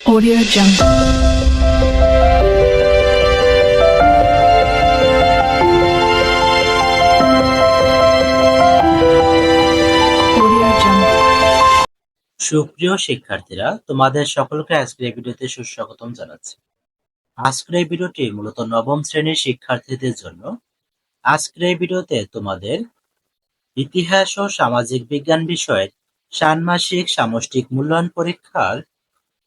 Audio Jungle. সুপ্রিয় শিক্ষার্থীরা, তোমাদের সকলকে আজকের এই ভিডিওতে সুস্বাগতম জানাচ্ছি। আজকের এই ভিডিওটি মূলত নবম শ্রেণির শিক্ষার্থীদের জন্য। আজকের এই ভিডিওতে তোমাদের ইতিহাস ও সামাজিক বিজ্ঞান বিষয়ের ষান্মাসিক সামষ্টিক মূল্যায়ন পরীক্ষার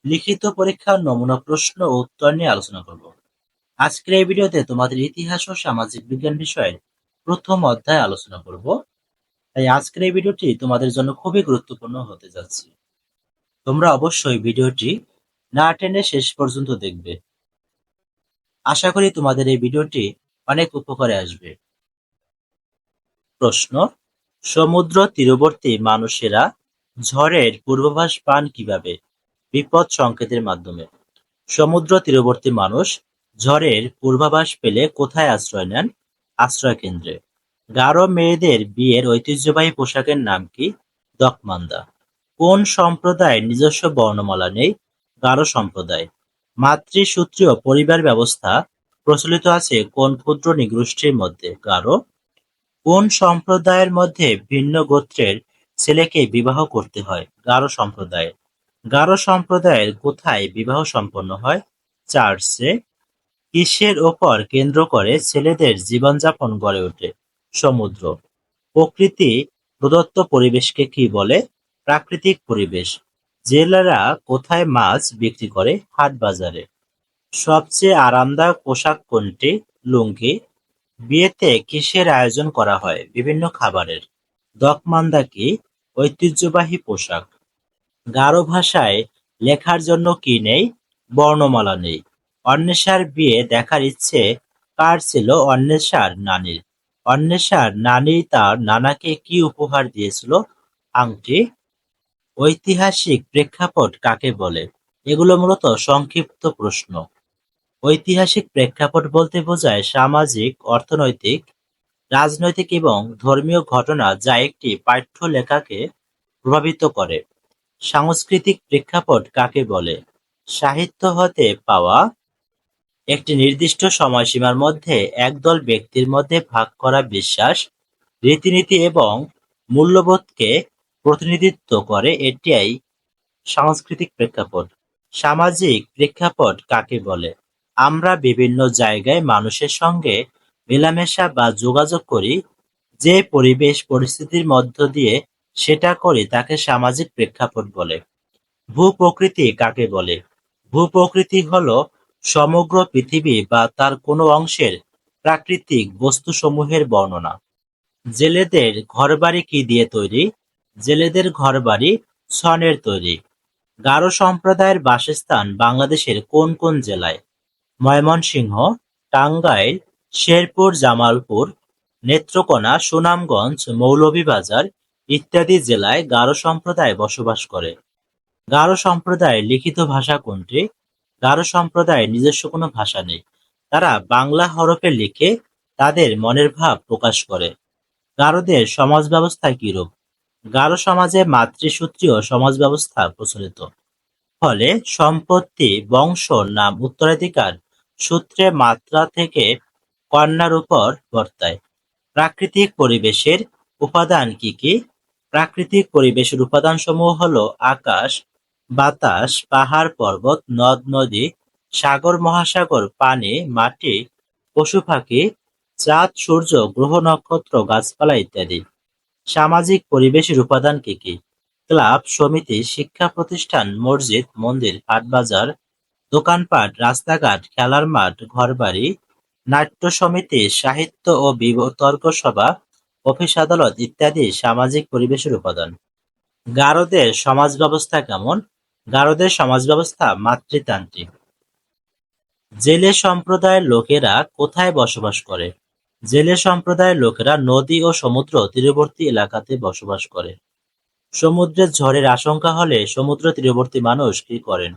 লিখিত পরীক্ষার নমুনা প্রশ্ন ও উত্তর নিয়ে আলোচনা করব। আজকের এই ভিডিওতে তোমাদের ইতিহাস ও সামাজিক বিজ্ঞান বিষয়ের প্রথম অধ্যায় আলোচনা করব। তাই আজকের এই ভিডিওটি তোমাদের জন্য খুবই গুরুত্বপূর্ণ হতে যাচ্ছে। তোমরা অবশ্যই ভিডিওটি না টেনে শেষ পর্যন্ত দেখবে। আশা করি তোমাদের এই ভিডিওটি অনেক উপকারে আসবে। প্রশ্ন, সমুদ্র তীরবর্তী মানুষেরা ঝড়ের পূর্বাভাস পান কীভাবে? বিপদ সংকেতের মাধ্যমে। সমুদ্র তীরবর্তী মানুষ ঝড়ের পূর্বাভাস পেলে কোথায় আশ্রয় নেন? আশ্রয় কেন্দ্রে। গারো মেয়েদের বিয়ের ঐতিহ্যবাহী পোশাকের নাম কি? দকমান্দা। কোন সম্প্রদায়ের নিজস্ব বর্ণমালা নেই? গারো সম্প্রদায়। মাতৃসূত্রীয় পরিবার ব্যবস্থা প্রচলিত আছে কোন ক্ষুদ্র নিগোষ্ঠীর মধ্যে? গারো। কোন সম্প্রদায়ের মধ্যে ভিন্ন গোত্রের ছেলেকে বিবাহ করতে হয়? গারো সম্প্রদায় গারো সম্প্রদায়ের কোথায় বিবাহ সম্পন্ন হয়? চার্চে। কিসের ওপর কেন্দ্র করে ছেলেদের জীবনযাপন গড়ে ওঠে? সমুদ্র। প্রকৃতি প্রদত্ত পরিবেশকে কি বলে? প্রাকৃতিক পরিবেশ। জেলেরা কোথায় মাছ বিক্রি করে? হাট বাজারে। সবচেয়ে আরামদায়ক পোশাক কোনটি? লুঙ্গি। বিয়েতে কিসের আয়োজন করা হয়? বিভিন্ন খাবারের। দকমান্দা কি? ঐতিহ্যবাহী পোশাক। গারো ভাষায় লেখার জন্য কি নেই? বর্ণমালা নেই। অন্বেষার বিয়ে দেখার ইচ্ছে কার ছিল? অন্বেষার নানির। অন্বেষার নানি তার নানাকে কি উপহার দিয়েছিল? আংটি? ঐতিহাসিক প্রেক্ষাপট কাকে বলে? এগুলো মূলত সংক্ষিপ্ত প্রশ্ন। ঐতিহাসিক প্রেক্ষাপট বলতে বোঝায় সামাজিক, অর্থনৈতিক, রাজনৈতিক এবং ধর্মীয় ঘটনা যা একটি পাঠ্য লেখাকে প্রভাবিত করে। সাংস্কৃতিক প্রেক্ষাপট কাকে বলে? সাহিত্য হতে পাওয়া একটি নির্দিষ্ট সময়সীমার মধ্যে একদল ব্যক্তির মধ্যে ভাগ করা বিশ্বাস, রীতিনীতি এবং মূল্যবোধকে প্রতিনিধিত্ব করে এটাই সাংস্কৃতিক প্রেক্ষাপট। সামাজিক প্রেক্ষাপট কাকে বলে? আমরা বিভিন্ন জায়গায় মানুষের সঙ্গে মেলামেশা বা যোগাযোগ করি যে পরিবেশ পরিস্থিতির মধ্য দিয়ে সেটা করে তাকে সামাজিক প্রেক্ষাপট বলে। ভূপ্রকৃতি কাকে বলে? ভূপ্রকৃতি হলো সমগ্র পৃথিবী বা তার কোনো অংশের প্রাকৃতিক বস্তুসমূহের বর্ণনা। জেলেদের ঘরবাড়ি কি দিয়ে তৈরি? জেলেদের ঘরবাড়ি ছনের তৈরি। গারো সম্প্রদায়ের বাসস্থান বাংলাদেশের কোন কোন জেলায়? ময়মনসিংহ, টাঙ্গাইল, শেরপুর, জামালপুর, নেত্রকোনা, সুনামগঞ্জ, মৌলভীবাজার ইত্যাদি জেলায় গারো সম্প্রদায় বসবাস করে। গারো সম্প্রদায়ের লিখিত ভাষা কোনটি? গারো সম্প্রদায়ের নিজস্ব কোনো ভাষা নেই। তারা বাংলা হরফে লিখে তাদের মনের ভাব প্রকাশ করে। গারোদের সমাজ ব্যবস্থা কিরূপ? গারো সমাজে মাতৃসূত্রীয় সমাজ ব্যবস্থা প্রচলিত। ফলে সম্পত্তি, বংশ, নাম, উত্তরাধিকার সূত্রে মাত্রা থেকে কন্যার উপর বর্তায়। প্রাকৃতিক পরিবেশের উপাদান কি কি? প্রাকৃতিক পরিবেশের উপাদানসমূহ হলো আকাশ, বাতাস, পাহাড় পর্বত, নদ, নদী, সাগর, মহাসাগর, পানি, মাটি, পশু পাখি, চাঁদ, সূর্য, গ্রহ, নক্ষত্র, গাছপালা ইত্যাদি। সামাজিক পরিবেশের উপাদান কি কি? ক্লাব, সমিতি, শিক্ষা প্রতিষ্ঠান, মসজিদ, মন্দির, হাটবাজার, দোকানপাট, রাস্তাঘাট, খেলার মাঠ, ঘরবাড়ি, নাট্য সমিতি, সাহিত্য ও বিতর্ক সভা অফিস আদালত ইত্যাদি সামাজিক পরিবেশের উপাদান। গারোদের সমাজ ব্যবস্থা কেমন? গারোদের সমাজ ব্যবস্থা মাতৃতান্ত্রিক। জেলে সম্প্রদায়ের লোকেরা কোথায় বসবাস করে? জেলে সম্প্রদায়ের লোকেরা নদী ও সমুদ্র তীরবর্তী এলাকাতে বসবাস করে। সমুদ্রের ঝড়ের আশঙ্কা হলে সমুদ্র তীরবর্তী মানুষ কি করেন?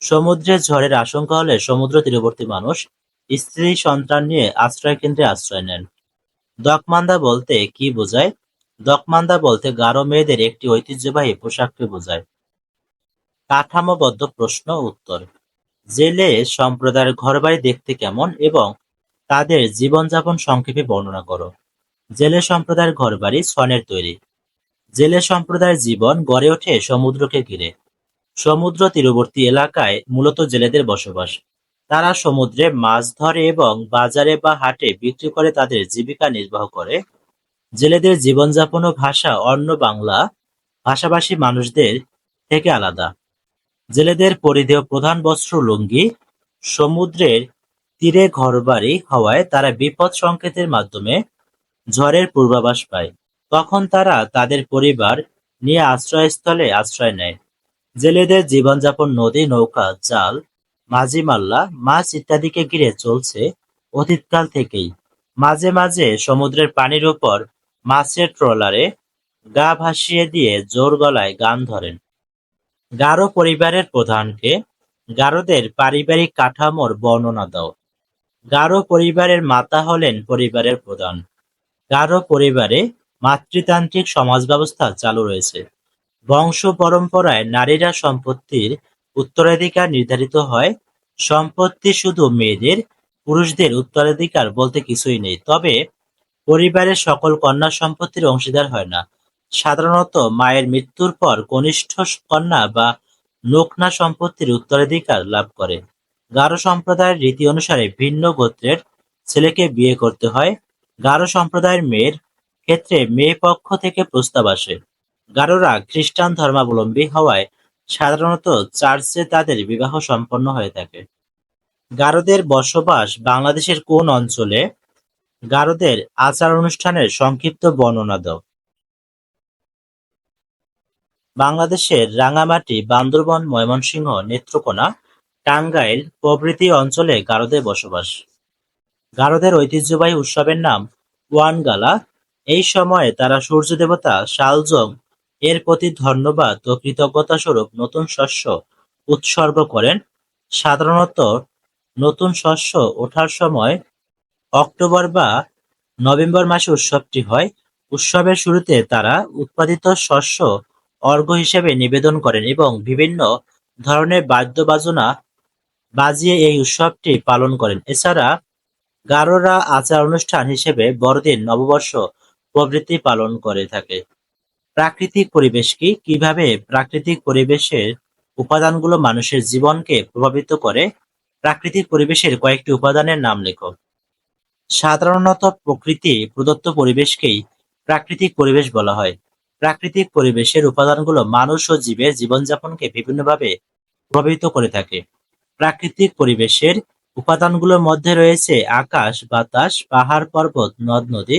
সমুদ্রের ঝড়ের আশঙ্কা হলে সমুদ্র তীরবর্তী মানুষ স্ত্রী সন্তান নিয়ে আশ্রয় কেন্দ্রে আশ্রয় নেন। দকমান্দা বলতে কি বোঝায়? দকমান্দা বলতে গারো মেয়েদের একটি ঐতিহ্যবাহী পোশাককে বোঝায়। কাঠামোবদ্ধ প্রশ্ন উত্তর। জেলে সম্প্রদায়ের ঘরবাড়ি দেখতে কেমন এবং তাদের জীবনযাপন সংক্ষেপে বর্ণনা করো। জেলে সম্প্রদায়ের ঘরবাড়ি ছনের তৈরি। জেলে সম্প্রদায়ের জীবন গড়ে ওঠে সমুদ্রকে ঘিরে। সমুদ্র তীরবর্তী এলাকায় মূলত জেলেদের বসবাস। তারা সমুদ্রে মাছ ধরে এবং বাজারে বা হাটে বিক্রি করে তাদের জীবিকা নির্বাহ করে। জেলেদের জীবনযাপন ও ভাষা অন্য বাংলা ভাষাভাষী মানুষদের থেকে আলাদা। জেলেদের পরিধেয় প্রধান বস্ত্র লুঙ্গি, সমুদ্রের তীরে ঘরবাড়ি হওয়ায় তারা বিপদ সংকেতের মাধ্যমে ঝড়ের পূর্বাভাস পায়। তখন তারা তাদের পরিবার নিয়ে আশ্রয়স্থলে আশ্রয় নেয়। জেলেদের জীবনযাপন নদী, নৌকা, জাল মাঝি মাল্লা, মাছ ইত্যাদিকে ঘিরে চলছে অতীতকাল থেকেই। মাঝে মাঝে সমুদ্রের পানির উপর মাছের ট্রলারে গা ভাসিয়ে দিয়ে জোর গলায় গান ধরেন। গারো পরিবারের প্রধানকে গারোদের পারিবারিক কাঠামোর বর্ণনা দাও। গারো পরিবারের মাতা হলেন পরিবারের প্রধান। গারো পরিবারে মাতৃতান্ত্রিক সমাজ ব্যবস্থা চালু রয়েছে। বংশ পরম্পরায় নারীরা সম্পত্তির উত্তরাধিকার নির্ধারিত হয়। সম্পত্তি শুধু মেয়েদের, পুরুষদের উত্তরাধিকার বলতে কিছুই নেই। তবে পরিবারের সকল কন্যা সম্পত্তির অংশীদার হয় না। সাধারণত মায়ের মৃত্যুর পর কনিষ্ঠ কন্যা বা নোকনা সম্পত্তির উত্তরাধিকার লাভ করে। গারো সম্প্রদায়ের রীতি অনুসারে ভিন্ন গোত্রের ছেলেকে বিয়ে করতে হয়। গারো সম্প্রদায়ের মেয়ের ক্ষেত্রে মেয়ে পক্ষ থেকে প্রস্তাব আসে। গারোরা খ্রিস্টান ধর্মাবলম্বী হওয়ায় সাধারণত চার্চে তাদের বিবাহ সম্পন্ন হয়ে থাকে। গারোদের বসবাস বাংলাদেশের কোন অঞ্চলে? গারোদের আচার অনুষ্ঠানের সংক্ষিপ্ত বর্ণনা দাও। বাংলাদেশের রাঙামাটি, বান্দরবন, ময়মনসিংহ, নেত্রকোনা, টাঙ্গাইল প্রভৃতি অঞ্চলে গারোদের বসবাস। গারোদের ঐতিহ্যবাহী উৎসবের নাম ওয়ানগালা। এই সময়ে তারা সূর্য দেবতা শালজং এর প্রতি ধন্যবাদ ও কৃতজ্ঞতা স্বরূপ নতুন শস্য উৎসর্গ করেন। সাধারণত নতুন শস্য ওঠার সময় অক্টোবর বা নভেম্বর মাসে উৎসবটি হয়। উৎসবের শুরুতে তারা উৎপাদিত শস্য অর্ঘ্য হিসেবে নিবেদন করেন এবং বিভিন্ন ধরনের বাদ্যবাজনা বাজিয়ে এই উৎসবটি পালন করেন। এছাড়া গারোরা আচার অনুষ্ঠান হিসেবে বড়দিন, নববর্ষ প্রভৃতি পালন করে থাকে। প্রাকৃতিক পরিবেশ কি কীভাবে প্রাকৃতিক পরিবেশের উপাদানগুলো মানুষের জীবনকে প্রভাবিত করে, প্রাকৃতিক পরিবেশের কয়েকটি উপাদানের নাম লেখো। সাধারণত প্রকৃতি প্রদত্ত পরিবেশকেই প্রাকৃতিক পরিবেশ বলা হয়। প্রাকৃতিক পরিবেশের উপাদানগুলো মানুষ ও জীবের জীবনযাপনকে বিভিন্নভাবে প্রভাবিত করে থাকে। প্রাকৃতিক পরিবেশের উপাদানগুলোর মধ্যে রয়েছে আকাশ, বাতাস, পাহাড়, পর্বত, নদ, নদী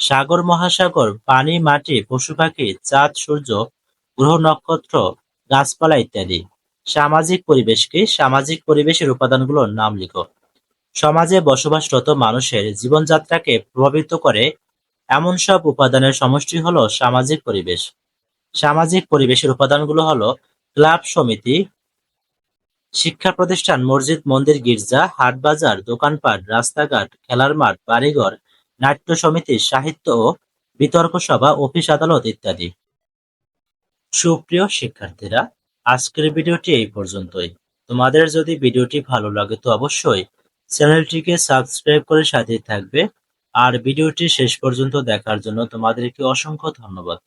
সাগর মহাসাগর, পানি, মাটি, পশু পাখি, চাঁদ, সূর্য, গ্রহ, নক্ষত্র, গাছপালা ইত্যাদি। সামাজিক পরিবেশ কি সামাজিক পরিবেশের উপাদানগুলোর নাম লিখো। সমাজে বসবাসরত মানুষের জীবনযাত্রাকে প্রভাবিত করে এমন সব উপাদানের সমষ্টি হলো সামাজিক পরিবেশ। সামাজিক পরিবেশের উপাদানগুলো হলো ক্লাব সমিতি, শিক্ষা প্রতিষ্ঠান, মসজিদ, মন্দির, গির্জা হাট বাজার দোকানপাট, রাস্তাঘাট, খেলার মাঠ, বাড়িঘর নাট্য সমিতি সাহিত্য ও বিতর্ক সভা, অফিস আদালত ইত্যাদি। সুপ্রিয় শিক্ষার্থীরা, আজকের ভিডিওটি এই পর্যন্তই। তোমাদের যদি ভিডিওটি ভালো লাগে তো অবশ্যই চ্যানেলটিকে সাবস্ক্রাইব করে সাথে থাকবে। আর ভিডিওটি শেষ পর্যন্ত দেখার জন্য তোমাদেরকে অসংখ্য ধন্যবাদ।